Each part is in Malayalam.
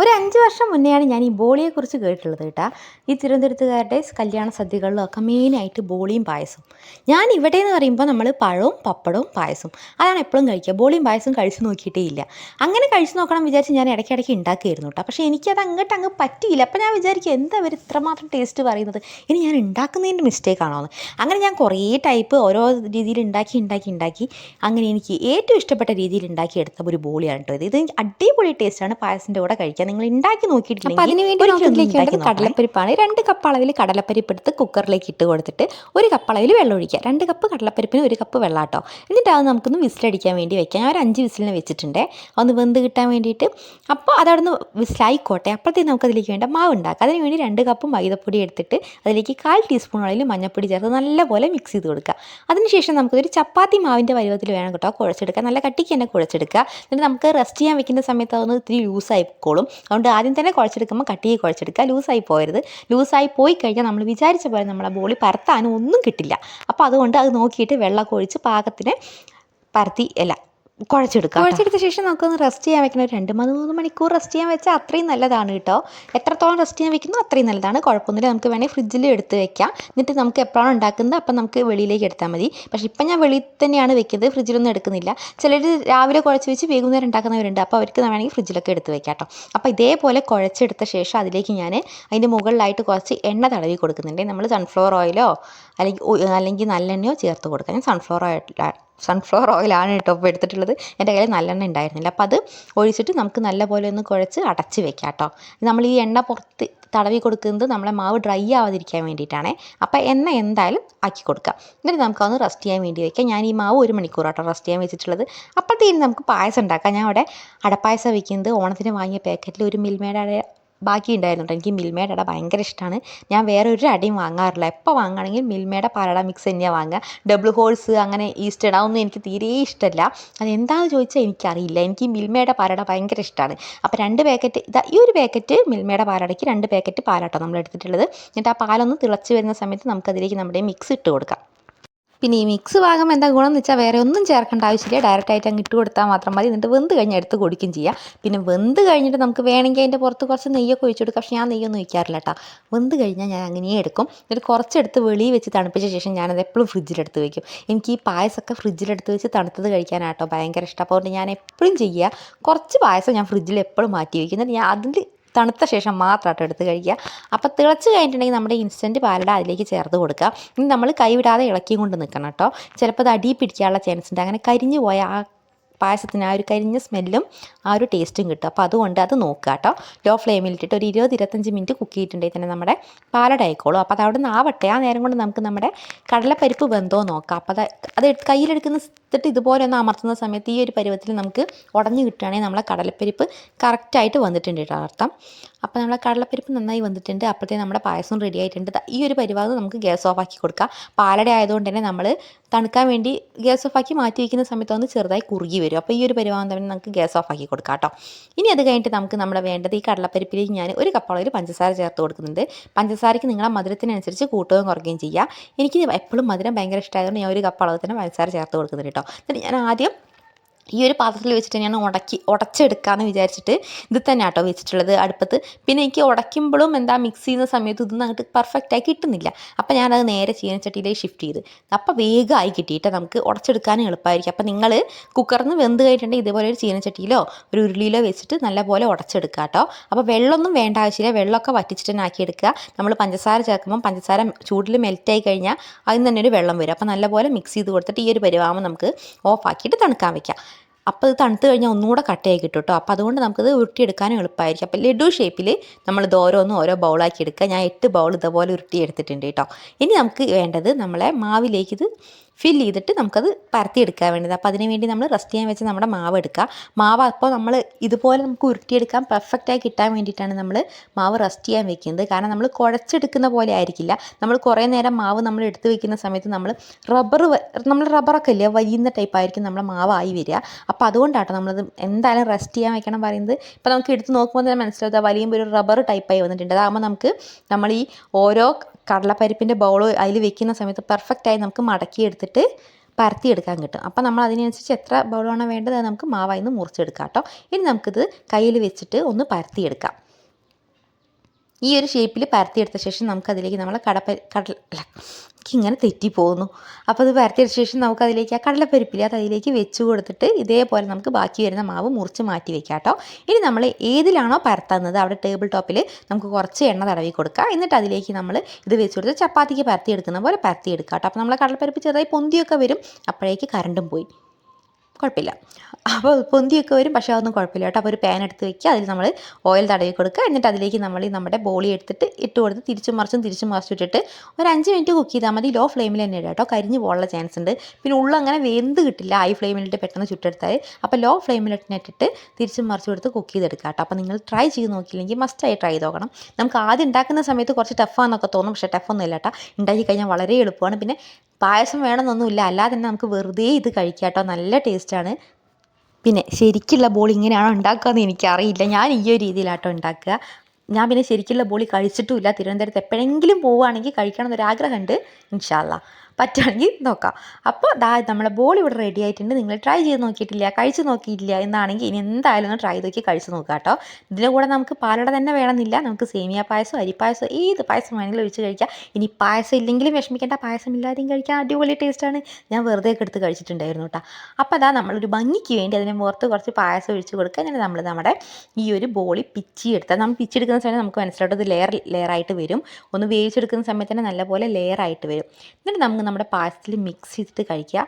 ഒരു അഞ്ച് വർഷം മുന്നെയാണ് ഞാൻ ഈ ബോളിയെക്കുറിച്ച് കേട്ടിട്ടുള്ളത് കേട്ടോ. ഈ തിരുവനന്തപുരത്തുകാരുടെ കല്യാണ സദ്യകളിലും ഒക്കെ മെയിനായിട്ട് ബോളിയും പായസവും ഞാൻ ഇവിടെ എന്ന് പറയുമ്പോൾ നമ്മൾ പഴവും പപ്പടവും പായസവും അതാണ് എപ്പോഴും കഴിക്കുക. ബോളിയും പായസവും കഴിച്ചു നോക്കിയിട്ടേ ഇല്ല. അങ്ങനെ കഴിച്ചു നോക്കണം വിചാരിച്ച് ഞാൻ ഇടയ്ക്കിടയ്ക്ക് ഉണ്ടാക്കിയായിരുന്നു കേട്ടോ. പക്ഷേ എനിക്കത് അങ്ങോട്ട് അങ്ങ് പറ്റിയില്ല. അപ്പോൾ ഞാൻ വിചാരിക്കും എന്താ ഇവർ ഇത്രമാത്രം ടേസ്റ്റ് പറയുന്നത്? ഇനി ഞാൻ ഉണ്ടാക്കുന്നതിന്റെ മിസ്റ്റേക്ക് ആണോ എന്ന്. അങ്ങനെ ഞാൻ കുറേ ടൈപ്പ് ഓരോ രീതിയിൽ ഉണ്ടാക്കി ഉണ്ടാക്കി ഉണ്ടാക്കി അങ്ങനെ എനിക്ക് ഏറ്റവും ഇഷ്ടപ്പെട്ട രീതിയിൽ ഉണ്ടാക്കിയെടുത്ത ഒരു ബോളിയാണ് കേട്ടോ ഇത്. അടിപൊളി ടേസ്റ്റാണ് പായസത്തിന്റെ കൂടെ കഴിക്കാൻ നിങ്ങൾ ഉണ്ടാക്കി നോക്കിയിട്ടില്ലെങ്കിൽ കടലപ്പരിപ്പാണ്. രണ്ട് കപ്പ് അളവിൽ കടലപ്പരിപ്പ് എടുത്ത് കുക്കറിലേക്ക് ഇട്ട് കൊടുത്തിട്ട് ഒരു കപ്പ് അളവിൽ വെള്ളം ഒഴിക്കുക. രണ്ട് കപ്പ് കടലപ്പരിപ്പിന് ഒരു കപ്പ് വെള്ളം കേട്ടോ എന്നിട്ട് അത് നമുക്കൊന്ന് വിസിലടിക്കാൻ വേണ്ടി വെക്കാം. ഞാൻ ഒരു അഞ്ച് വിസിലിന് വെച്ചിട്ടുണ്ട്. ഒന്ന് വെന്ത് കിട്ടാൻ വേണ്ടിയിട്ട്. അപ്പോൾ അതവിടുന്ന് വിസിലായിക്കോട്ടെ. അപ്പോഴത്തേക്ക് നമുക്കതിലേക്ക് വേണ്ട മാവ് ഉണ്ടാക്കാം. അതിന് വേണ്ടി രണ്ട് കപ്പ് മൈദപ്പൊടി എടുത്തിട്ട് അതിലേക്ക് കാൽ ടീസ്പൂൺ അളവിൽ മഞ്ഞൾപ്പൊടി ചേർത്ത് നല്ലപോലെ മിക്സ് ചെയ്ത് കൊടുക്കുക. അതിനുശേഷം നമുക്കൊരു ചപ്പാത്തി മാവിന്റെ പരുവത്തിൽ വേണം കേട്ടോ കുഴച്ചെടുക്കുക നല്ല കട്ടിക്ക് തന്നെ കുഴച്ചെടുക്കുക. എന്നിട്ട് നമുക്ക് റെസ്റ്റ് ചെയ്യാൻ വെക്കുന്ന സമയത്ത് അതൊന്ന് ഇത്തിരി ലൂസായി പോയിക്കോളും അതുകൊണ്ട് ആദ്യം തന്നെ കുഴച്ചെടുക്കുമ്പോൾ കട്ടിയെ കുഴച്ചെടുക്കുക. ലൂസായി പോയരുത് ലൂസായി പോയി കഴിഞ്ഞാൽ നമ്മൾ വിചാരിച്ച പോലെ നമ്മളെ ബോളി പരത്താനും ഒന്നും കിട്ടില്ല. അപ്പോൾ അതുകൊണ്ട് അത് നോക്കിയിട്ട് വെള്ളമൊക്കെ ഒഴിച്ച് പാകത്തിന് പരത്തി അല്ല കുഴച്ചെടുക്കുക കുഴച്ചെടുത്ത ശേഷം നമുക്കൊന്ന് റെസ്റ്റ് ചെയ്യാൻ വെക്കണം. രണ്ട് മൂന്ന് മൂന്ന് മണിക്കൂർ റെസ്റ്റ് ചെയ്യാൻ വെച്ചാൽ അത്രയും നല്ലതാണ് കേട്ടോ. എത്രത്തോളം റെസ്റ്റ് ചെയ്യാൻ വെക്കുന്നു അത്രയും നല്ലതാണ്. കുഴപ്പമൊന്നുമില്ല. നമുക്ക് വേണമെങ്കിൽ ഫ്രിഡ്ജിൽ എടുത്ത് വെക്കാം. എന്നിട്ട് നമുക്ക് എപ്പോഴാണ് ഉണ്ടാക്കുന്നത് അപ്പം നമുക്ക് വെളിയിലേക്ക് എടുത്താൽ മതി. പക്ഷേ ഇപ്പം ഞാൻ വെളിയിൽ തന്നെയാണ് വെക്കുന്നത്. ഫ്രിഡ്ജിലൊന്നും എടുക്കുന്നില്ല. ചിലർ രാവിലെ കുഴച്ച് വെച്ച് വൈകുന്നേരം ഉണ്ടാക്കുന്നവരുണ്ട്. അപ്പോൾ അവർക്ക് വേണമെങ്കിൽ ഫ്രിഡ്ജിലൊക്കെ എടുത്ത് വെക്കാം കേട്ടോ. അപ്പോൾ ഇതേപോലെ കുഴച്ചെടുത്ത ശേഷം അതിലേക്ക് ഞാൻ അതിന്റെ മുകളിലായിട്ട് കുറച്ച് എണ്ണ തടവി കൊടുക്കുന്നുണ്ട്. നമ്മൾ സൺഫ്ലവർ ഓയിലോ അല്ലെങ്കിൽ അല്ലെങ്കിൽ നല്ലെണ്ണയോ ചേർത്ത് കൊടുക്കാം. ഞാൻ സൺഫ്ലവർ ഓയിൽ സൺഫ്ലവർ ഓയിലാണ് കേട്ടോ ഇപ്പോൾ എടുത്തിട്ടുള്ളത്. എന്റെ കയ്യിൽ നല്ലെണ്ണ ഉണ്ടായിരുന്നില്ല. അപ്പോൾ അത് ഒഴിച്ചിട്ട് നമുക്ക് നല്ലപോലെ ഒന്ന് കുഴച്ച് അടച്ച് വെക്കാം കേട്ടോ. നമ്മൾ ഈ എണ്ണ പുറത്ത് തടവി കൊടുക്കുന്നത് നമ്മളെ മാവ് ഡ്രൈ ആവാതിരിക്കാൻ വേണ്ടിയിട്ടാണ്. അപ്പോൾ എണ്ണ എന്തായാലും ആക്കി കൊടുക്കാം. എന്നിട്ട് നമുക്കതൊന്ന് റെസ്റ്റ് ചെയ്യാൻ വേണ്ടി വയ്ക്കാം ഞാൻ ഈ മാവ് ഒരു മണിക്കൂർ കേട്ടോ റെസ്റ്റ് ചെയ്യാൻ വെച്ചിട്ടുള്ളത്. അപ്പോഴത്തേനും നമുക്ക് പായസം ഉണ്ടാക്കാം. ഞാൻ അവിടെ അടപ്പായസം വെക്കുന്നത് ഓണത്തിന് വാങ്ങിയ പാക്കറ്റിൽ ഒരു മിൽമേയുടെ ബാക്കി ഉണ്ടായിരുന്നു എനിക്ക് മിൽമയുടെ അട ഭയങ്കര ഇഷ്ടമാണ് ഞാൻ വേറെ ഒരു അടയും വാങ്ങാറില്ല. എപ്പോൾ വാങ്ങുകയാണെങ്കിൽ മിൽമേഡ പാലട മിക്സ് തന്നെയാണ് വാങ്ങുക. ഡബിൾ ഹോൾസ് അങ്ങനെ ഈസ്റ്റ് ഇട ഒന്നും എനിക്ക് തീരെ ഇഷ്ടമല്ല അത് എന്താണെന്ന് ചോദിച്ചാൽ എനിക്കറിയില്ല. എനിക്ക് മിൽമേഡ പാലട ഭയങ്കര ഇഷ്ടമാണ് അപ്പോൾ രണ്ട് പാക്കറ്റ് ഇതാ ഈ ഒരു പാക്കറ്റ് മിൽമേഡ പാലടയ്ക്ക് രണ്ട് പാക്കറ്റ് പാലാട്ടോ നമ്മൾ എടുത്തിട്ടുള്ളത് എന്നിട്ട് ആ പാലൊന്ന് തിളച്ച് വരുന്ന സമയത്ത് നമുക്കതിലേക്ക് നമ്മുടെ മിക്സ് ഇട്ട് കൊടുക്കാം. പിന്നെ ഈ മിക്സ് ഭാഗം എന്താ ഗുണം എന്ന് വെച്ചാൽ വേറെ ഒന്നും ചേർക്കേണ്ട ആവശ്യമില്ല. ഡയറക്റ്റ് ആയിട്ട് അങ്ങ് ഇട്ട് കൊടുത്താൽ മാത്രം മതി. എന്നിട്ട് വെന്ത് കഴിഞ്ഞാൽ എടുത്ത് കുടിക്കും ചെയ്യാം. പിന്നെ വെന്ത് കഴിഞ്ഞിട്ട് നമുക്ക് വേണമെങ്കിൽ അതിന്റെ പുറത്ത് കുറച്ച് നെയ്യൊക്കെ ഒഴിച്ചു കൊടുക്കാം. പക്ഷേ ഞാൻ നെയ്യൊന്നും ഒഴിക്കാറില്ല കേട്ടോ വെന്ത് കഴിഞ്ഞാൽ ഞാൻ അങ്ങനെയേ എടുക്കും. എന്നിട്ട് കുറച്ചെടുത്ത് വെളിയിൽ വെച്ച് തണുപ്പിച്ച ശേഷം ഞാനത് എപ്പോഴും ഫ്രിഡ്ജിലെടുത്ത് വെക്കും. എനിക്ക് ഈ പായസമൊക്കെ ഫ്രിഡ്ജിലെടുത്ത് വെച്ച് തണുത്തത് കഴിക്കാനാട്ടോ ഭയങ്കര ഇഷ്ടം. അപ്പോൾ ഞാൻ എപ്പോഴും ചെയ്യുക കുറച്ച് പായസം ഞാൻ ഫ്രിഡ്ജിൽ എപ്പോഴും മാറ്റി വയ്ക്കും എന്നിട്ട് ഞാൻ അതിൽ തണുത്ത ശേഷം മാത്രമായിട്ട് എടുത്ത് കഴിക്കുക. അപ്പോൾ തിളച്ച് കഴിഞ്ഞിട്ടുണ്ടെങ്കിൽ നമ്മുടെ ഇൻസ്റ്റന്റ് പാലട അതിലേക്ക് ചേർത്ത് കൊടുക്കുക. ഇനി നമ്മൾ കൈവിടാതെ ഇളക്കിയും കൊണ്ട് നിൽക്കണം കേട്ടോ. ചിലപ്പോൾ അത് അടി പിടിക്കാനുള്ള ചാൻസ് ഉണ്ട്. അങ്ങനെ കരിഞ്ഞു പോയ ആ പായസത്തിന് ആ ഒരു കരിഞ്ഞ സ്മെല്ലും ആ ഒരു ടേസ്റ്റും കിട്ടും. അപ്പോൾ അതുകൊണ്ട് അത് നോക്കുക കേട്ടോ. ലോ ഫ്ലെയിമിലിട്ടിട്ട് ഒരു ഇരുപത് ഇരുപത്തഞ്ച് മിനിറ്റ് കുക്ക് ചെയ്തിട്ടുണ്ടെങ്കിൽ തന്നെ നമ്മുടെ പാലട ആയിക്കോളും. അപ്പോൾ അത് അവിടെ നിന്ന് ആവട്ടെ ആ നേരം കൊണ്ട് നമുക്ക് നമ്മുടെ കടലപ്പരിപ്പ് വെന്തോ നോക്കാം. അപ്പോൾ അത് അത് കയ്യിലെടുക്കുന്ന എന്നിട്ട് ഇതുപോലെ ഒന്ന് അമർത്തുന്ന സമയത്ത് ഈ ഒരു പരുവത്തിൽ നമുക്ക് ഉടഞ്ഞു കിട്ടുകയാണെങ്കിൽ നമ്മളെ കടലപ്പരിപ്പ് കറക്റ്റായിട്ട് വന്നിട്ടുണ്ട് കേട്ടോ അർത്ഥം. അപ്പോൾ നമ്മളെ കടലപ്പരിപ്പ് നന്നായി വന്നിട്ടുണ്ട്. അപ്പോഴത്തേ നമ്മുടെ പായസം റെഡി ആയിട്ടുണ്ട്. ഈ ഒരു പരിവാദം നമുക്ക് ഗ്യാസ് ഓഫ് ആക്കി കൊടുക്കാം. പാലട ആയതുകൊണ്ട് തന്നെ നമ്മൾ തണുക്കാൻ വേണ്ടി ഗ്യാസ് ഓഫ് ആക്കി മാറ്റി വയ്ക്കുന്ന സമയത്ത് ഒന്ന് ചെറുതായി കുറുകി വരും. അപ്പോൾ ഈ ഒരു പരിവാദം തന്നെ നമുക്ക് ഗ്യാസ് ഓഫ് ആക്കി കൊടുക്കാം കേട്ടോ. ഇനി അത് കഴിഞ്ഞിട്ട് നമുക്ക് നമ്മുടെ വേണ്ടത് ഈ കടലപ്പരിപ്പിലേക്ക് ഞാൻ ഒരു കപ്പളവിൽ പഞ്ചസാര ചേർത്ത് കൊടുക്കുന്നുണ്ട്. പഞ്ചസാരയ്ക്ക് നിങ്ങളുടെ മധുരത്തിനനുസരിച്ച് കൂട്ടുകയും കുറയ്ക്കുകയും ചെയ്യുക എനിക്ക് എപ്പോഴും മധുരം ഭയങ്കര ഇഷ്ടമായതുകൊണ്ട് ഞാൻ ഒരു കപ്പളവ് തന്നെ പഞ്ചസാര ചേർത്ത് കൊടുക്കുന്നുണ്ട് കേട്ടോ. എന്നിട്ട് ഞാൻ ആദ്യം ഈ ഒരു പാത്രത്തിൽ വെച്ചിട്ട് ഞാൻ ഉടക്കി ഉടച്ചെടുക്കാമെന്ന് വിചാരിച്ചിട്ട് ഇത് തന്നെ ആട്ടോ വെച്ചിട്ടുള്ളത് അടുപ്പത്ത്. പിന്നെ എനിക്ക് ഉടയ്ക്കുമ്പോഴും എന്താ മിക്സ് ചെയ്യുന്ന സമയത്ത് ഇതൊന്നും അങ്ങോട്ട് പെർഫെക്റ്റായി കിട്ടുന്നില്ല. അപ്പോൾ ഞാനത് നേരെ ചീനച്ചട്ടിയിലേക്ക് ഷിഫ്റ്റ് ചെയ്ത്. അപ്പോൾ വേഗമായി കിട്ടിയിട്ട് നമുക്ക് ഉടച്ചെടുക്കാനും എളുപ്പമായിരിക്കും അപ്പോൾ നിങ്ങൾ കുക്കറിൽ നിന്ന് വെന്ത് കഴിഞ്ഞിട്ടുണ്ടെങ്കിൽ ഇതേപോലെ ഒരു ചീനച്ചട്ടിയിലോ ഒരു ഉരുളിയിലോ വെച്ചിട്ട് നല്ലപോലെ ഉടച്ചെടുക്കുക കേട്ടോ അപ്പോൾ വെള്ളമൊന്നും വേണ്ട ആവശ്യമില്ല. വെള്ളമൊക്കെ വറ്റിച്ചിട്ട് തന്നെ ആക്കിയെടുക്കുക. നമ്മൾ പഞ്ചസാര ചേർക്കുമ്പോൾ പഞ്ചസാര ചൂടിൽ മെൽറ്റായി കഴിഞ്ഞാൽ അതിന് തന്നെ ഒരു വെള്ളം വരും. അപ്പോൾ നല്ലപോലെ മിക്സ് ചെയ്ത് കൊടുത്തിട്ട് ഈ ഒരു പരിവാമം നമുക്ക് ഓഫാക്കിയിട്ട് തണുക്കാൻ വെക്കാം. അപ്പോൾ ഇത് തണുത്ത് കഴിഞ്ഞാൽ ഒന്നുകൂടെ കട്ടയായി കിട്ടും കേട്ടോ അപ്പോൾ അതുകൊണ്ട് നമുക്കത് ഉരുട്ടിയെടുക്കാനും എളുപ്പമായിരിക്കും അപ്പോൾ ലഡു ഷേപ്പിൽ നമ്മൾ ഇത് ഓരോന്നും ഓരോ ബൗളാക്കി എടുക്കുക ഞാൻ എട്ട് ബൗൾ ഇതുപോലെ ഉരുട്ടി എടുത്തിട്ടുണ്ട് കേട്ടോ ഇനി നമുക്ക് വേണ്ടത് നമ്മളെ മാവിലേക്ക് ഇത് ഫിൽ ചെയ്തിട്ട് നമുക്കത് പരത്തിയെടുക്കാൻ വേണ്ടത് അപ്പോൾ അതിന് വേണ്ടി നമ്മൾ റെസ്റ്റ് ചെയ്യാൻ വെച്ച് നമ്മുടെ മാവ് എടുക്കുക. മാവ് അപ്പോൾ നമ്മൾ ഇതുപോലെ നമുക്ക് ഉരുട്ടിയെടുക്കാൻ പെർഫെക്റ്റായി കിട്ടാൻ വേണ്ടിയിട്ടാണ് നമ്മൾ മാവ് റെസ്റ്റ് ചെയ്യാൻ വെക്കുന്നത്. കാരണം നമ്മൾ കുഴച്ചെടുക്കുന്ന പോലെ ആയിരിക്കില്ല. നമ്മൾ കുറേ നേരം മാവ് നമ്മൾ എടുത്ത് വെക്കുന്ന സമയത്ത് നമ്മൾ റബ്ബർ നമ്മൾ റബ്ബറൊക്കെ ഇല്ല? വലിയുന്ന ടൈപ്പ് ആയിരിക്കും നമ്മുടെ മാവായി വരിക. അപ്പോൾ അതുകൊണ്ടാട്ടോ നമ്മളത് എന്തായാലും റെസ്റ്റ് ചെയ്യാൻ വെക്കണം പറയുന്നത്. ഇപ്പോൾ നമുക്ക് എടുത്ത് നോക്കുമ്പോൾ തന്നെ മനസ്സിലാവും. വലിയുമ്പോൾ ഒരു റബ്ബർ ടൈപ്പായി വന്നിട്ടുണ്ട്. അതാകുമ്പോൾ നമുക്ക് നമ്മൾ ഈ ഓരോ കടലപ്പരിപ്പിന്റെ ബൗൾ അതിൽ വെക്കുന്ന സമയത്ത് പെർഫെക്റ്റായി നമുക്ക് മടക്കി എടുത്തിട്ട് പരത്തിയെടുക്കാൻ കിട്ടും. അപ്പോൾ നമ്മൾ അതിനനുസരിച്ച് എത്ര ബൗളാണോ വേണ്ടത് നമുക്ക് മാവായി നിന്ന് മുറിച്ചെടുക്കാം കേട്ടോ. ഇനി നമുക്കിത് കയ്യിൽ വെച്ചിട്ട് ഒന്ന് പരത്തിയെടുക്കാം. ഈ ഒരു ഷേപ്പിൽ പരത്തിയെടുത്ത ശേഷം നമുക്കതിലേക്ക് നമ്മൾ കടപ്പ കടല ഇങ്ങനെ തെറ്റി തെറ്റിപ്പോകുന്നു അപ്പോൾ അത് പരത്തിയെടുത്ത ശേഷം നമുക്കതിലേക്ക് ആ കടലപ്പരിപ്പില്ല അത് അതിലേക്ക് വെച്ച് കൊടുത്തിട്ട് ഇതേപോലെ നമുക്ക് ബാക്കി വരുന്ന മാവ് മുറിച്ച് മാറ്റി വെക്കാം കേട്ടോ ഇനി നമ്മൾ ഏതിലാണോ പരത്തുന്നത് അവിടെ ടേബിൾ ടോപ്പിൽ നമുക്ക് കുറച്ച് എണ്ണ തടവി കൊടുക്കുക എന്നിട്ട് അതിലേക്ക് നമ്മൾ ഇത് വെച്ച് കൊടുത്ത് ചപ്പാത്തിക്ക് പരത്തിയെടുക്കുന്ന പോലെ പരത്തിയെടുക്കാം കേട്ടോ അപ്പോൾ നമ്മൾ കടലപ്പരിപ്പ് ചെറുതായി പൊന്തിയൊക്കെ വരും. അപ്പോഴേക്ക് കറണ്ടും പോയി. കുഴപ്പമില്ല. അപ്പോൾ പൊന്തിയൊക്കെ വരും പക്ഷേ അതൊന്നും കുഴപ്പമില്ല കേട്ടോ. അപ്പോൾ ഒരു പാൻ എടുത്ത് വെക്കുക. അതിൽ നമ്മൾ ഓയിൽ തടവി കൊടുക്കുക. എന്നിട്ട് അതിലേക്ക് നമ്മൾ നമ്മുടെ ബോളി എടുത്തിട്ട് ഇട്ട് കൊടുത്ത് തിരിച്ചും മറിച്ചും തിരിച്ചും മറിച്ചും ഇട്ടിട്ട് ഒരു അഞ്ച് മിനിറ്റ് കുക്ക് ചെയ്താൽ മതി. ലോ ഫ്ലെയിമിൽ തന്നെ ഇടുക കേട്ടോ. കരിഞ്ഞ് പോകാനുള്ള ചാൻസ് ഉണ്ട്. പിന്നെ ഉള്ള അങ്ങനെ വെന്ത് കിട്ടില്ല. ഹൈ ഫ്ലെയിമിലിട്ട് പെട്ടെന്ന് ചുട്ടെടുത്താൽ അപ്പോൾ ലോ ഫ്ലെയിമിലിട്ട് ഇട്ടിട്ട് തിരിച്ചും മറിച്ചും എടുത്ത് കുക്ക് ചെയ്തെടുക്കുക കേട്ടോ. അപ്പോൾ നിങ്ങൾ ട്രൈ ചെയ്ത് നോക്കിയില്ലെങ്കിൽ മസ്റ്റായി ട്രൈ ചെയ്ത് നോക്കണം. നമുക്ക് ആദ്യം ഉണ്ടാക്കുന്ന സമയത്ത് കുറച്ച് ടഫാന്നൊക്കെ തോന്നും. പക്ഷേ ടഫൊന്നും ഇല്ല കേട്ടോ. ഉണ്ടാക്കി കഴിഞ്ഞാൽ വളരെ എളുപ്പമാണ്. പിന്നെ പായസം വേണമെന്നൊന്നുമില്ല. അല്ലാതെ തന്നെ നമുക്ക് വെറുതെ ഇത് കഴിക്കാം കേട്ടോ നല്ല ടേസ്റ്റാണ്. പിന്നെ ശരിക്കുള്ള ബോൾ ഇങ്ങനെയാണോ ഉണ്ടാക്കുകയെന്ന് എനിക്കറിയില്ല. ഞാൻ ഈ ഒരു രീതിയിലാട്ടോ ഉണ്ടാക്കുക. ഞാൻ പിന്നെ ശരിക്കുള്ള ബോളി കഴിച്ചിട്ടുമില്ല. തിരുവനന്തപുരത്ത് എപ്പോഴെങ്കിലും പോവുകയാണെങ്കിൽ കഴിക്കണം എന്നൊരാഗ്രഹമുണ്ട് ഇൻഷാല്ല പറ്റുകയാണെങ്കിൽ നോക്കാം. അപ്പോൾ ദാ നമ്മളെ ബോൾ ഇവിടെ റെഡി ആയിട്ടുണ്ട്. നിങ്ങൾ ട്രൈ ചെയ്ത് നോക്കിയിട്ടില്ല കഴിച്ച് നോക്കിയിട്ടില്ല എന്നാണെങ്കിൽ ഇനി എന്തായാലും ഒന്ന് ട്രൈ നോക്കി കഴിച്ച് നോക്കുക കേട്ടോ. ഇതിന്റെ കൂടെ നമുക്ക് പാലട തന്നെ വേണമെന്നില്ല. നമുക്ക് സേമിയ പായസം അരിപ്പായസം ഏത് പായസം വേണമെങ്കിലും ഒഴിച്ച് കഴിക്കാം. ഇനി പായസം ഇല്ലെങ്കിലും വിഷമിക്കേണ്ട. പായസം ഇല്ലാതെയും കഴിക്കാൻ അടിപൊളി ടേസ്റ്റാണ് ഞാൻ വെറുതെ ഒക്കെ എടുത്ത് കഴിച്ചിട്ടുണ്ടായിരുന്നു കേട്ടോ. അപ്പോൾ അതാ നമ്മളൊരു ഭംഗിക്ക് വേണ്ടി അതിനെ പുറത്ത് കുറച്ച് പായസം ഒഴിച്ച് കൊടുക്കുക. അങ്ങനെ നമ്മൾ നമ്മുടെ ഈ ഒരു ബോളി പിച്ചി എടുത്താൽ നമ്മൾ പിച്ചി എടുക്കുന്ന സമയത്ത് നമുക്ക് മനസ്സിലാവും ഇത് ലെയർ ലെയറായിട്ട് വരും. ഒന്ന് വേവിച്ചെടുക്കുന്ന സമയത്ത് തന്നെ നല്ലപോലെ ലെയറായിട്ട് വരും. എന്നിട്ട് നമുക്ക് നമ്മുടെ പായസത്തിൽ മിക്സ് ചെയ്തിട്ട് കഴിക്കുക.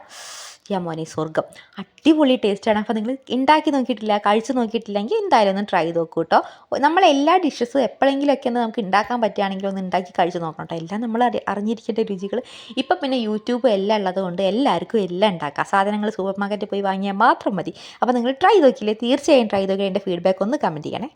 യാ മോനെ സ്വർഗം അടിപൊളി ടേസ്റ്റാണ് അപ്പോൾ നിങ്ങൾ ഉണ്ടാക്കി നോക്കിയിട്ടില്ല കഴിച്ച് നോക്കിയിട്ടില്ലെങ്കിൽ എന്തായാലും ഒന്ന് ട്രൈ നോക്കൂ കേട്ടോ നമ്മൾ എല്ലാ ഡിഷസും എപ്പോഴെങ്കിലുമൊക്കെ ഒന്ന് നമുക്ക് ഉണ്ടാക്കാൻ പറ്റുകയാണെങ്കിൽ ഒന്ന് ഉണ്ടാക്കി കഴിച്ച് നോക്കണം കേട്ടോ എല്ലാം നമ്മൾ അറി അറിഞ്ഞിരിക്കേണ്ട രുചികൾ ഇപ്പം പിന്നെ യൂട്യൂബ് എല്ലാം ഉള്ളത് കൊണ്ട് എല്ലാവർക്കും എല്ലാം ഉണ്ടാക്കാം സാധനങ്ങൾ സൂപ്പർ മാർക്കറ്റിൽ പോയി വാങ്ങിയാൽ മാത്രം മതി. അപ്പോൾ നിങ്ങൾ ട്രൈ നോക്കിയില്ലേ? തീർച്ചയായും ട്രൈ നോക്കി എന്റെ ഫീഡ്ബാക്ക് ഒന്ന് കമന്റ് ചെയ്യണേ.